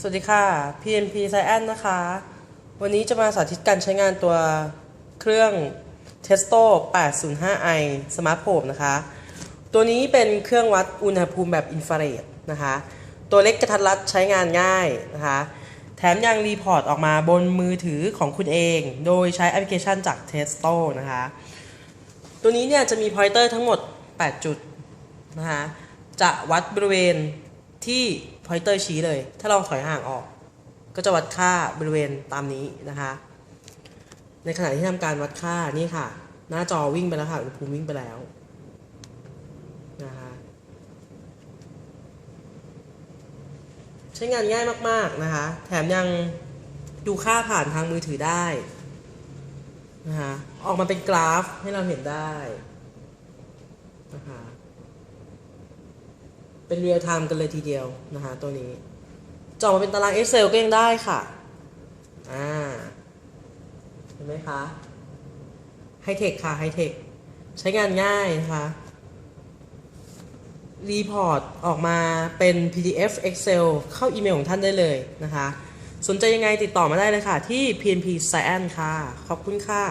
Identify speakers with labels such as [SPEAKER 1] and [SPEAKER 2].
[SPEAKER 1] สวัสดีค่ะ PNP Science นะคะ วันนี้จะมาสาธิตการใช้งานตัวเครื่อง Testo 805i Smart Probe นะคะ ตัวนี้เป็นเครื่องวัดอุณหภูมิแบบอินฟราเรดนะคะ ตัวเล็กกระทัดรัดใช้งานง่ายนะคะ แถมยังรีพอร์ตออกมาบนมือถือของคุณเอง โดยใช้แอปพลิเคชันจาก Testo นะคะ ตัวนี้เนี่ยจะมีพอยเตอร์ทั้งหมด 8 จุดนะคะ จะวัดบริเวณ ที่พอยเตอร์ชี้เลย ถ้าลองถอยห่างออก ก็จะวัดค่าบริเวณตามนี้นะคะ ในขณะที่ทำการวัดค่านี่ค่ะ หน้าจอวิ่งไปแล้วค่ะอุณหภูมิวิ่งไปแล้วนะคะใช้งานง่ายมากๆนะคะ แถมยังดูค่าผ่านทางมือถือได้นะคะออกมาเป็นกราฟให้เราเห็นได้นะคะ เป็นเรียลไทม์กันเลยทีเดียวนะคะตัวนี้จอมาเป็นตาราง Excel ก็ยังได้ค่ะอ่าเห็นไหมคะไฮเทคค่ะไฮเทคใช้งานง่ายนะคะรีพอร์ตออกมาเป็น PDF Excel เข้าอีเมลของท่านได้เลยนะคะ สนใจยังไงติดต่อมาได้เลยค่ะ ที่ PNP Science ค่ะ ขอบคุณค่ะ